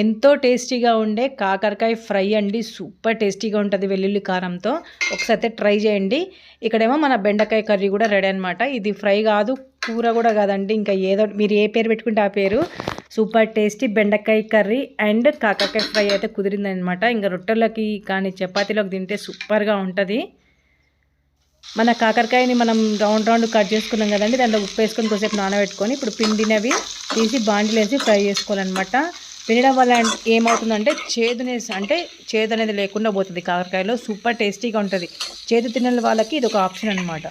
ఎంతో టేస్టీగా ఉండే కాకరకాయ ఫ్రై అండి. సూపర్ టేస్టీగా ఉంటుంది వెల్లుల్లి కారంతో. ఒకసారి అయితే ట్రై చేయండి. ఇక్కడేమో మన బెండకాయ కర్రీ కూడా రెడీ అనమాట ఇది ఫ్రై కాదు కూర కూడా కాదండి. ఇంకా ఏదో మీరు ఏ పేరు పెట్టుకుంటే ఆ పేరు. సూపర్ టేస్టీ బెండకాయ కర్రీ అండ్ కాకరకాయ ఫ్రై అయితే కుదిరిందనమాట ఇంకా రొట్టెలకి కానీ చపాతీలోకి తింటే సూపర్గా ఉంటుంది. మన కాకరకాయని మనం రౌండ్ రౌండ్ కట్ చేసుకున్నాం కదండి. దాంట్లో ఉప్పు వేసుకొని కొద్దిసేపు నానబెట్టుకొని ఇప్పుడు పిండినవి తీసి బాండిలేసి ఫ్రై చేసుకోవాలన్నమాట. తినడం వల్ల ఏమవుతుందంటే చేదునేసి అంటే చేదు అనేది లేకుండా పోతుంది. కాకరకాయలో సూపర్ టేస్టీగా ఉంటుంది. చేదు తినని వాళ్ళకి ఇది ఒక ఆప్షన్ అనమాట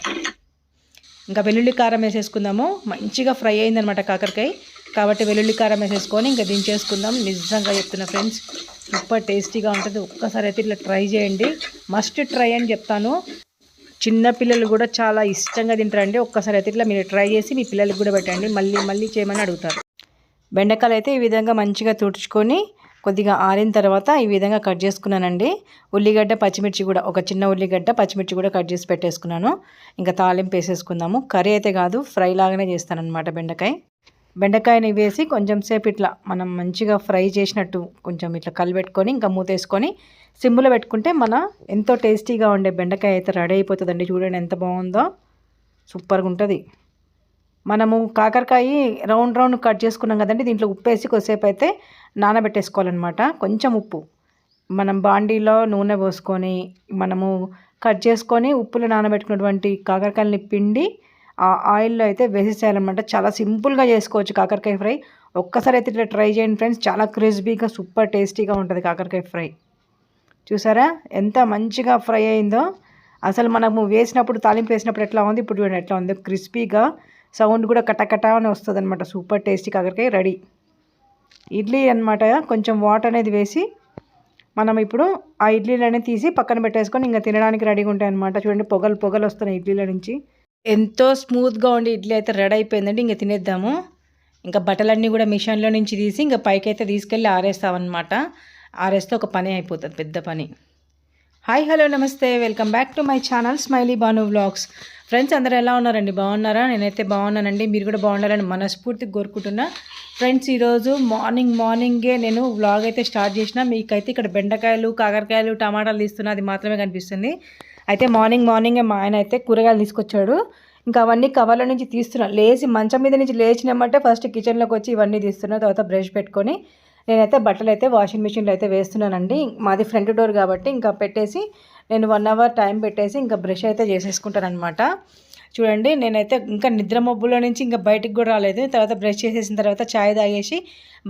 ఇంకా వెల్లుల్లి కారం వేసేసుకుందాము. మంచిగా ఫ్రై అయిందనమాట కాకరకాయ. కాబట్టి వెల్లుల్లి కారం వేసేసుకొని ఇంకా దించేసుకుందాం. నిజంగా చెప్తున్నా ఫ్రెండ్స్ సూపర్ టేస్టీగా ఉంటుంది. ఒక్కసారి అయితే ఇట్లా ట్రై చేయండి. మస్ట్ ట్రై అని చెప్తాను. చిన్న పిల్లలు కూడా చాలా ఇష్టంగా తింటారండి. ఒక్కసారి అయితే ఇట్లా మీరు ట్రై చేసి మీ పిల్లలకి కూడా పెట్టండి. మళ్ళీ మళ్ళీ చేయమని అడుగుతారు. బెండకాయలు అయితే ఈ విధంగా మంచిగా తుడుచుకొని కొద్దిగా ఆరిన తర్వాత ఈ విధంగా కట్ చేసుకున్నానండి. ఉల్లిగడ్డ పచ్చిమిర్చి కూడా ఒక చిన్న ఉల్లిగడ్డ పచ్చిమిర్చి కూడా కట్ చేసి పెట్టేసుకున్నాను. ఇంకా తాలింపు వేసేసుకుందాము. కర్రీ అయితే కాదు ఫ్రై లాగానే చేస్తానన్నమాట బెండకాయ. బెండకాయని వేసి కొంచెం సేపు ఇట్లా మనం మంచిగా ఫ్రై చేసినట్టు కొంచెం ఇట్లా కలిపెట్టుకొని ఇంకా మూతేసుకొని సిమ్లో పెట్టుకుంటే మన ఎంతో టేస్టీగా ఉండే బెండకాయ అయితే రెడీ అయిపోతుందండి. చూడండి ఎంత బాగుందో. సూపర్గా ఉంటుంది. మనము కాకరకాయ రౌండ్ రౌండ్ కట్ చేసుకున్నాం కదండి దీంట్లో ఉప్పు వేసి కొద్దిసేపు అయితే నానబెట్టేసుకోవాలన్నమాట. కొంచెం ఉప్పు. మనం బాండీలో నూనె పోసుకొని మనము కట్ చేసుకొని ఉప్పులో నానబెట్టుకున్నటువంటి కాకరకాయలని పిండి ఆ ఆయిల్లో అయితే వేసేసేయాలన్నమాట. చాలా సింపుల్గా చేసుకోవచ్చు కాకరకాయ ఫ్రై. ఒక్కసారి అయితే ఇట్లా ట్రై చేయండి ఫ్రెండ్స్. చాలా క్రిస్పీగా సూపర్ టేస్టీగా ఉంటుంది కాకరకాయ ఫ్రై. చూసారా? ఎంత మంచిగా ఫ్రై అయిందో. అసలు మనము వేసినప్పుడు తాలింపు వేసినప్పుడు ఎట్లా ఉంది? ఇప్పుడు చూడండి ఎట్లా ఉంది. క్రిస్పీగా సౌండ్ కూడా కటకట అని వస్తుంది అనమాట సూపర్ టేస్టీ కాకరకాయ రెడీ. ఇడ్లీ అనమాట కొంచెం వాటర్ అనేది వేసి మనం ఇప్పుడు ఆ ఇడ్లీలు తీసి పక్కన పెట్టేసుకొని ఇంకా తినడానికి రెడీగా ఉంటాయి అనమాట చూడండి పొగలు పొగలు వస్తున్నాయి ఇడ్లీల నుంచి. ఎంతో స్మూత్గా ఉండి ఇడ్లీ అయితే రెడీ అయిపోయిందండి. ఇంకా తినేద్దాము. ఇంకా బట్టలన్నీ కూడా మిషన్లో నుంచి తీసి ఇంకా పైకి అయితే తీసుకెళ్ళి ఆరేస్తామన్నమాట. ఆరేస్తే ఒక పని అయిపోతుంది పెద్ద పని. హాయ్ హలో నమస్తే welcome back to my channel smiley Banu vlogs friends అందరూ ఎలా ఉన్నారండి? బాగున్నారా? నేనైతే బాగున్నానండి. మీరు కూడా బాగున్నారని మనస్ఫూర్తిగా కోరుకుంటున్నా. ఫ్రెండ్స్ ఈరోజు మార్నింగ్ మార్నింగే నేను వ్లాగ్ అయితే స్టార్ట్ చేసిన మీకైతే ఇక్కడ బెండకాయలు కాకరకాయలు టమాటాలు తీస్తున్నా అది మాత్రమే కనిపిస్తుంది. అయితే మార్నింగ్ మార్నింగే మా ఆయన అయితే కూరగాయలు తీసుకొచ్చాడు. ఇంకా అవన్నీ కవర్ల నుంచి తీస్తున్నా. లేచి మంచం మీద నుంచి లేచినామంటే ఫస్ట్ కిచెన్లోకి వచ్చి ఇవన్నీ తీస్తున్నా తర్వాత బ్రష్ పెట్టుకొని. నేనైతే బట్టలు అయితే వాషింగ్ మిషన్లో అయితే వేస్తున్నానండి. మాది ఫ్రంట్ డోర్ కాబట్టి ఇంకా పెట్టేసి నేను వన్ అవర్ టైం పెట్టేసి ఇంకా బ్రష్ అయితే చేసేసుకుంటానమాట చూడండి నేనైతే ఇంకా నిద్ర మబ్బులో నుంచి ఇంకా బయటికి కూడా రాలేదు. తర్వాత బ్రష్ చేసేసిన తర్వాత ఛాయ్ తాగేసి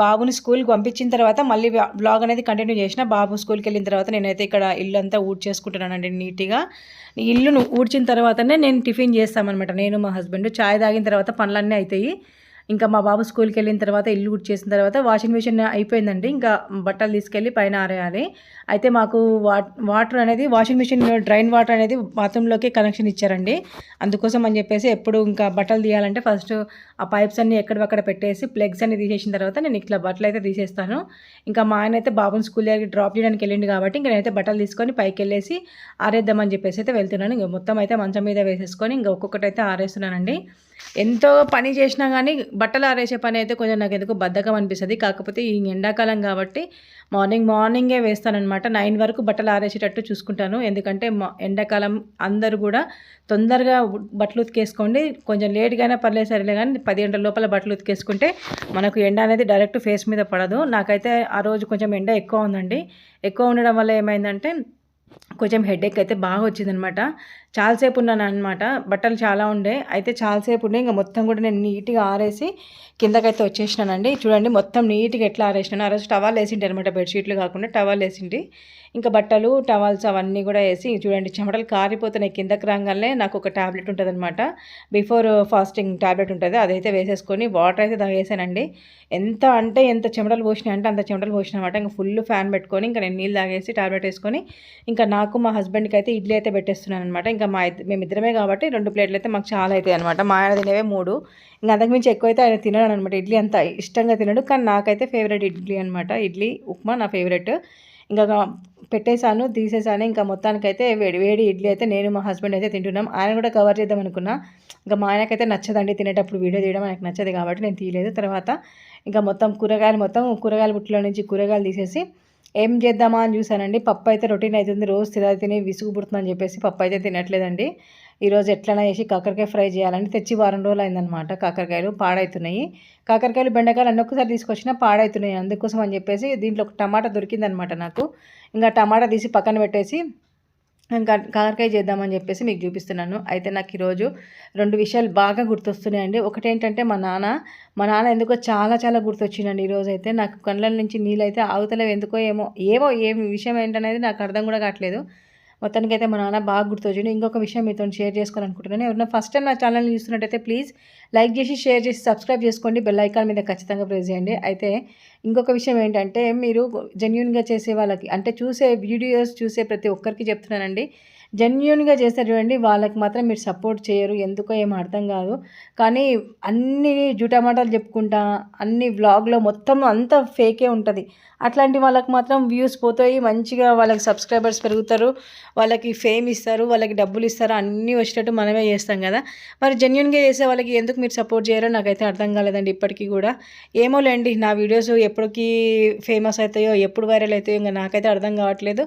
బాబుని స్కూల్కి పంపించిన తర్వాత మళ్ళీ బ్లాగ్ అనేది కంటిన్యూ చేసిన బాబు స్కూల్కి వెళ్ళిన తర్వాత నేనైతే ఇక్కడ ఇల్లు అంతా ఊడ్చేసుకుంటున్నానండి నీట్గా. ఇల్లును ఊడ్చిన తర్వాతనే నేను టిఫిన్ చేస్తామన్నమాట. నేను మా హస్బెండ్ ఛాయ్ తాగిన తర్వాత పనులన్నీ అవుతాయి ఇంకా మా బాబు స్కూల్కి వెళ్ళిన తర్వాత ఇల్లు కుట్ చేసిన తర్వాత వాషింగ్ మిషన్ అయిపోయిందండి. ఇంకా బట్టలు తీసుకెళ్ళి పైన ఆరేయాలి. అయితే మాకు వాటర్ అనేది వాషింగ్ మిషన్ డ్రైన్ వాటర్ అనేది బాత్రూంలోకి కనెక్షన్ ఇచ్చారండి. అందుకోసం అని చెప్పేసి ఎప్పుడు ఇంకా బట్టలు తీయాలంటే ఫస్ట్ ఆ పైప్స్ అన్ని ఎక్కడక్కడ పెట్టేసి ప్లగ్స్ అన్ని తీసేసిన తర్వాత నేను ఇట్లా బట్టలు అయితే తీసేస్తాను. ఇంకా మా ఆయన అయితే బాబుని స్కూల్ దగ్గర డ్రాప్ చేయడానికి వెళ్ళింది కాబట్టి ఇంకా నేనైతే బట్టలు తీసుకొని పైకి వెళ్ళేసి ఆరేద్దామని చెప్పేసి అయితే వెళ్తున్నాను. ఇంకా మొత్తం అయితే మంచం మీద వేసేసుకొని ఇంకా ఒక్కొక్కటి అయితే ఆరేస్తున్నానండి. ఎంతో పని చేసినా కానీ బట్టలు ఆరేసే పని అయితే కొంచెం నాకు ఎందుకు బద్ధకం అనిపిస్తుంది. కాకపోతే ఈ ఎండాకాలం కాబట్టి మార్నింగ్ మార్నింగే వేస్తానమాట నైన్ వరకు బట్టలు ఆరేసేటట్టు చూసుకుంటాను. ఎందుకంటే ఎండాకాలం అందరూ కూడా తొందరగా బట్టలు ఉతికేసుకోండి. కొంచెం లేట్గానే పర్లేదు సరేలే కానీ పది గంటల లోపల బట్టలు ఉతికేసుకుంటే మనకు ఎండ అనేది డైరెక్ట్ ఫేస్ మీద పడదు. నాకైతే ఆ రోజు కొంచెం ఎండ ఎక్కువ ఉందండి. ఎక్కువ ఉండడం వల్ల ఏమైందంటే కొంచెం హెడేక్ అయితే బాగా వచ్చిందనమాట చాలాసేపు ఉన్నాను అనమాట బట్టలు చాలా ఉండే. అయితే చాలాసేపు ఉండే. ఇంకా మొత్తం కూడా నేను నీట్గా ఆరేసి కిందకైతే వచ్చేసినానండి. చూడండి మొత్తం నీట్గా ఎట్లా ఆరేసినాను. ఆ రోజు టవాల్ వేసింటి అనమాట బెడ్షీట్లు కాకుండా టవాల్ వేసింటి. ఇంకా బట్టలు టవాల్స్ అవన్నీ కూడా వేసి చూడండి చెమటలు కారిపోతున్నాయి. కిందకి రాగానే నాకు ఒక ట్యాబ్లెట్ ఉంటుందన్నమాట. బిఫోర్ ఫాస్టింగ్ ట్యాబ్లెట్ ఉంటుంది. అదైతే వేసేసుకొని వాటర్ అయితే తాగేసానండి. ఎంత అంటే ఎంత చెమటలు పోసినాయి అంటే అంత చెమటలు పోసిన అనమాట ఇంకా ఫుల్ ఫ్యాన్ పెట్టుకొని ఇంకా నేను నీళ్ళు తాగేసి ట్యాబ్లెట్ వేసుకొని ఇంకా నాకు మా హస్బెండ్కి అయితే ఇడ్లీ అయితే పెట్టేస్తున్నాను అనమాట ఇంకా ఇంకా మా మేమిద్దరమే కాబట్టి రెండు ప్లేట్లు అయితే మాకు చాలా అవుతాయి అనమాట మా ఆయన తినేవే మూడు. ఇంకా అంతకుమించి ఎక్కువైతే ఆయన తినడు అనమాట ఇడ్లీ అంత ఇష్టంగా తినడు. కానీ నాకైతే ఫేవరెట్ ఇడ్లీ అనమాట ఇడ్లీ ఉప్మా నా ఫేవరెట్. ఇంకా పెట్టేశాను తీసేసాను ఇంకా మొత్తానికైతే వేడి వేడి ఇడ్లీ అయితే నేను మా హస్బెండ్ అయితే తింటున్నాం. ఆయన కూడా కవర్ చేద్దాం అనుకున్నా. ఇంకా మా ఆయనకైతే నచ్చదండి తినేటప్పుడు వీడియో తీయడం. ఆయనకు నచ్చదు కాబట్టి నేను తీయలేదు. తర్వాత ఇంకా మొత్తం కూరగాయలు మొత్తం కూరగాయల బుట్టలో నుంచి కూరగాయలు తీసేసి ఏం చేద్దామా అని చూసానండి పప్పు అయితే రొటీన్ అవుతుంది రోజు తిన తిని విసుగు పుడుతుందని చెప్పేసి పప్పు అయితే తినట్లేదండి. ఈరోజు ఎట్లైనా వేసి కాకరకాయ ఫ్రై చేయాలని తెచ్చి వారం రోజులు అయిందనమాట కాకరకాయలు పాడవుతున్నాయి కాకరకాయలు బెండకాయలు అన్ని ఒక్కసారి తీసుకొచ్చినా పాడవుతున్నాయి అందుకోసం అని చెప్పేసి దీంట్లో ఒక టమాటా దొరికిందనమాట నాకు. ఇంకా టమాటా తీసి పక్కన పెట్టేసి కాకరకాయ చేద్దామని చెప్పేసి మీకు చూపిస్తున్నాను. అయితే నాకు ఈరోజు రెండు విషయాలు బాగా గుర్తొస్తున్నాయండి. ఒకటి ఏంటంటే మా నాన్న మా నాన్న ఎందుకో చాలా చాలా గుర్తొచ్చిందండి ఈరోజు అయితే. నాకు కళ్ళ నుంచి నీళ్ళు అయితే ఆగుతలేవు ఎందుకో ఏమో ఏమో ఏం విషయం ఏంటనేది నాకు అర్థం కూడా కావట్లేదు. మొత్తానికి అయితే మా నాన్న బాగా గుర్తొచ్చింది ఇంకొక విషయం మీతో షేర్ చేసుకోవాలనుకుంటున్నాను. ఎవరైనా ఫస్ట్ టైం నా ఛానల్ని చూస్తున్నట్టయితే ప్లీజ్ లైక్ చేసి షేర్ చేసి సబ్స్క్రైబ్ చేసుకోండి. బెల్ ఐకాన్ మీద ఖచ్చితంగా ప్రెస్ చేయండి. అయితే ఇంకొక విషయం ఏంటంటే మీరు జెన్యున్గా చేసే వాళ్ళకి అంటే చూసే వీడియోస్ చూసే ప్రతి ఒక్కరికి చెప్తున్నానండి. జెన్యున్గా చేస్తారు చూడండి వాళ్ళకి మాత్రం మీరు సపోర్ట్ చేయరు ఎందుకో ఏం అర్థం కాదు. కానీ అన్ని జూటమాటాలు చెప్పుకుంటా అన్ని వ్లాగ్లో మొత్తం అంతా ఫేకే ఉంటుంది. అట్లాంటి వాళ్ళకి మాత్రం వ్యూస్ పోతాయి మంచిగా వాళ్ళకి సబ్స్క్రైబర్స్ పెరుగుతారు వాళ్ళకి ఫేమ్ ఇస్తారు వాళ్ళకి డబ్బులు ఇస్తారు అన్నీ వచ్చేటట్టు మనమే చేస్తాం కదా. మరి జెన్యున్గా చేసే వాళ్ళకి ఎందుకు మీరు సపోర్ట్ చేయరో నాకైతే అర్థం కాలేదండి ఇప్పటికీ కూడా. ఏమోలేండి నా వీడియోస్ ఎప్పటికీ ఫేమస్ అవుతాయో ఎప్పుడు వైరల్ అవుతాయో ఇంకా నాకైతే అర్థం కావట్లేదు.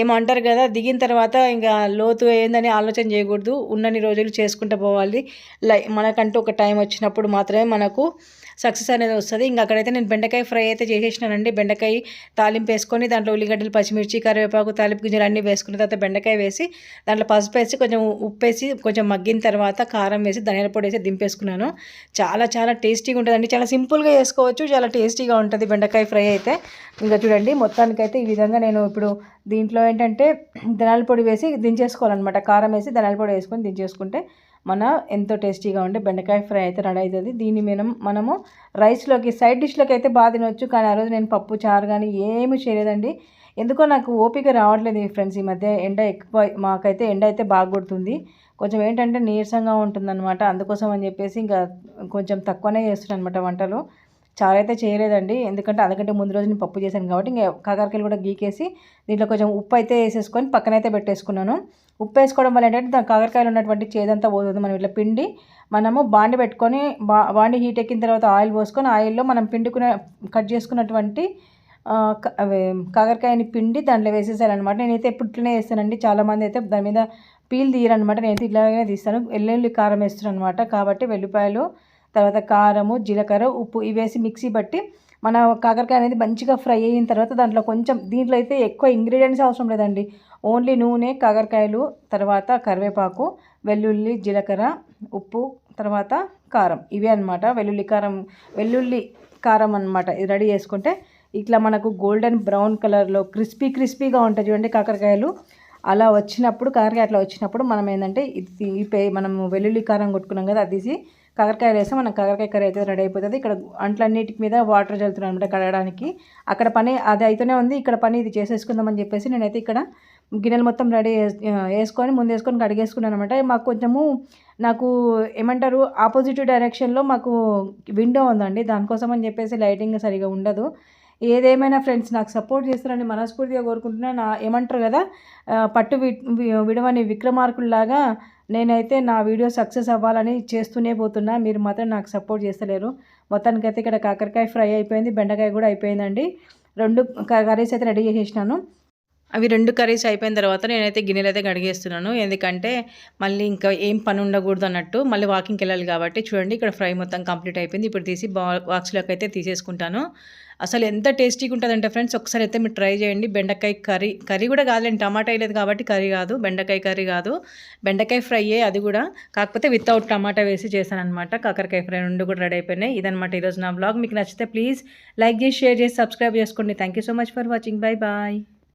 ఏమో అంటారు కదా దిగిన తర్వాత ఇంకా లోతు ఏందని ఆలోచన చేయకూడదు. ఉన్నన్ని రోజులు చేసుకుంటూ పోవాలి. లై మనకంటూ ఒక టైం వచ్చినప్పుడు మాత్రమే మనకు సక్సెస్ అనేది వస్తుంది. ఇంకా అక్కడైతే నేను బెండకాయ ఫ్రై అయితే చేసేసినానండి. బెండకాయ తాలింపు వేసుకొని దాంట్లో ఉల్లిగడ్డలు పచ్చిమిర్చి కరివేపాకు తాలింపు గింజలు అన్నీ వేసుకున్న తర్వాత బెండకాయ వేసి దాంట్లో పసుపు వేసి కొంచెం ఉప్పు వేసి కొంచెం మగ్గిన తర్వాత కారం వేసి ధనియాల పొడి వేసి దింపేసుకున్నాను. చాలా చాలా టేస్టీగా ఉంటుందండి. చాలా సింపుల్గా చేసుకోవచ్చు చాలా టేస్టీగా ఉంటుంది. బెండకాయ ఫ్రై అయితే ఇంకా చూడండి మొత్తానికైతే ఈ విధంగా నేను ఇప్పుడు దీంట్లో ఏంటంటే ధనాల పొడి వేసి దించేసుకోవాలన్నమాట. కారం వేసి ధనాల పొడి వేసుకొని దించేసుకుంటే మన ఎంతో టేస్టీగా ఉండే బెండకాయ ఫ్రై అయితే రెడీ అవుతుంది. దీన్ని మనం మనము రైస్లోకి సైడ్ డిష్లోకి అయితే బాగా తినవచ్చు కానీ ఆ రోజు నేను పప్పు చారు కానీ ఏమి చేయలేదండి. ఎందుకో నాకు ఓపిక రావట్లేదు ఫ్రెండ్స్ ఈ మధ్య ఎండ ఎక్కువ మాకైతే ఎండ అయితే బాగా కొడుతుంది. కొంచెం ఏంటంటే నీరసంగా ఉంటుందన్నమాట. అందుకోసం అని చెప్పేసి ఇంకా కొంచెం తక్కువనే చేస్తున్నాను అనమాట వంటలు. చారు అయితే చేయలేదండి. ఎందుకంటే అందుకంటే ముందు రోజు నేను పప్పు చేశాను కాబట్టి ఇంకా కాకరకాయలు కూడా గీకేసి దీంట్లో కొంచెం ఉప్పు అయితే వేసేసుకొని పక్కనైతే పెట్టేసుకున్నాను. ఉప్పు వేసుకోవడం వల్ల ఏంటంటే దాని కాకరకాయలు ఉన్నటువంటి చేదంతా పోతుంది. మనం ఇట్లా పిండి మనము బాండి పెట్టుకొని బా బాండి హీట్ ఎక్కిన తర్వాత ఆయిల్ పోసుకొని ఆయిల్లో మనం పిండుకునే కట్ చేసుకున్నటువంటి కాకరకాయని పిండి దాంట్లో వేసేసారనమాట నేనైతే ఎప్పుడు ఇట్లనే వేస్తానండి చాలామంది అయితే దాని మీద పీల్ తీయరనమాట నేనైతే ఇలాగే తీస్తాను. వెల్లుల్లి కారం వేస్తాను అనమాట కాబట్టి వెల్లిపాయలు తర్వాత కారము జీలకర్ర ఉప్పు ఇవేసి మిక్సీ బట్టి మన కాకరకాయ అనేది మంచిగా ఫ్రై అయిన తర్వాత దాంట్లో కొంచెం దీంట్లో అయితే ఎక్కువ ఇంగ్రీడియంట్స్ అవసరం లేదండి. ఓన్లీ నూనె కాకరకాయలు తర్వాత కరివేపాకు వెల్లుల్లి జీలకర్ర ఉప్పు తర్వాత కారం. ఇవే అనమాట వెల్లుల్లి కారం వెల్లుల్లి కారం అనమాట ఇది రెడీ చేసుకుంటే ఇట్లా మనకు గోల్డెన్ బ్రౌన్ కలర్లో క్రిస్పీ క్రిస్పీగా ఉంటుంది చూడండి కాకరకాయలు. అలా వచ్చినప్పుడు కాకరకాయ అట్లా వచ్చినప్పుడు మనం ఏంటంటే ఇది మనం వెల్లుల్లి కారం కొట్టుకున్నాం కదా అది తీసి కాకరకాయ వేస్తే మనం కాకరకాయ కర్రీ అయితే రెడీ అయిపోతుంది. ఇక్కడ అంట్లన్నిటి మీద వాటర్ చల్లుతున్నాను అనమాట కడగడానికి. అక్కడ పని అది అయితేనే ఉంది. ఇక్కడ పని ఇది చేసేసుకుందామని చెప్పేసి నేనైతే ఇక్కడ గిన్నెలు మొత్తం రెడీ వేసుకొని ముందు వేసుకొని కడిగేసుకున్నాను అనమాట మాకు కొంచెము నాకు ఏమంటారు ఆపోజిట్ డైరెక్షన్లో మాకు విండో ఉందండి. దానికోసం అని చెప్పేసి లైటింగ్ సరిగా ఉండదు. ఏదేమైనా ఫ్రెండ్స్ నాకు సపోర్ట్ చేస్తారని మనస్ఫూర్తిగా కోరుకుంటున్నా. నా ఏమంటారు కదా పట్టు విడవని విక్రమార్కుల్లాగా నేనైతే నా వీడియో సక్సెస్ అవ్వాలని చేస్తూనే పోతున్నా. మీరు మాత్రం నాకు సపోర్ట్ చేస్తలేరు. మొత్తానికైతే ఇక్కడ కాకరకాయ ఫ్రై అయిపోయింది బెండకాయ కూడా అయిపోయిందండి. రెండు కర్రీస్ అయితే రెడీ చేసేసినాను. అవి రెండు కర్రీస్ అయిపోయిన తర్వాత నేనైతే గిన్నెలు అయితే కడిగేస్తున్నాను. ఎందుకంటే మళ్ళీ ఇంకా ఏం పని ఉండకూడదు అన్నట్టు మళ్ళీ వాకింగ్కి వెళ్ళాలి కాబట్టి చూడండి ఇక్కడ ఫ్రై మొత్తం కంప్లీట్ అయిపోయింది. ఇప్పుడు తీసి బాక్స్లోకి అయితే తీసేసుకుంటాను. అసలు ఎంత టేస్టీగా ఉంటుందంటే ఫ్రెండ్స్ ఒకసారి అయితే మీరు ట్రై చేయండి. బెండకాయ కర్రీ కర్రీ కూడా కాదులేండి టమాటా వేయలేదు కాబట్టి కర్రీ కాదు బెండకాయ కర్రీ కాదు. బెండకాయ ఫ్రైయే అది కూడా. కాకపోతే వితౌట్ టమాటా వేసి చేశాను అనమాట కాకరకాయ ఫ్రై రెండు కూడా రెడీ అయిపోయినాయి. ఇదనమాట ఈరోజు నా బ్లాగ్ మీకు నచ్చితే ప్లీజ్ లైక్ చేసి షేర్ చేసి సబ్స్క్రైబ్ చేసుకోండి. Thank so much for watching bye bye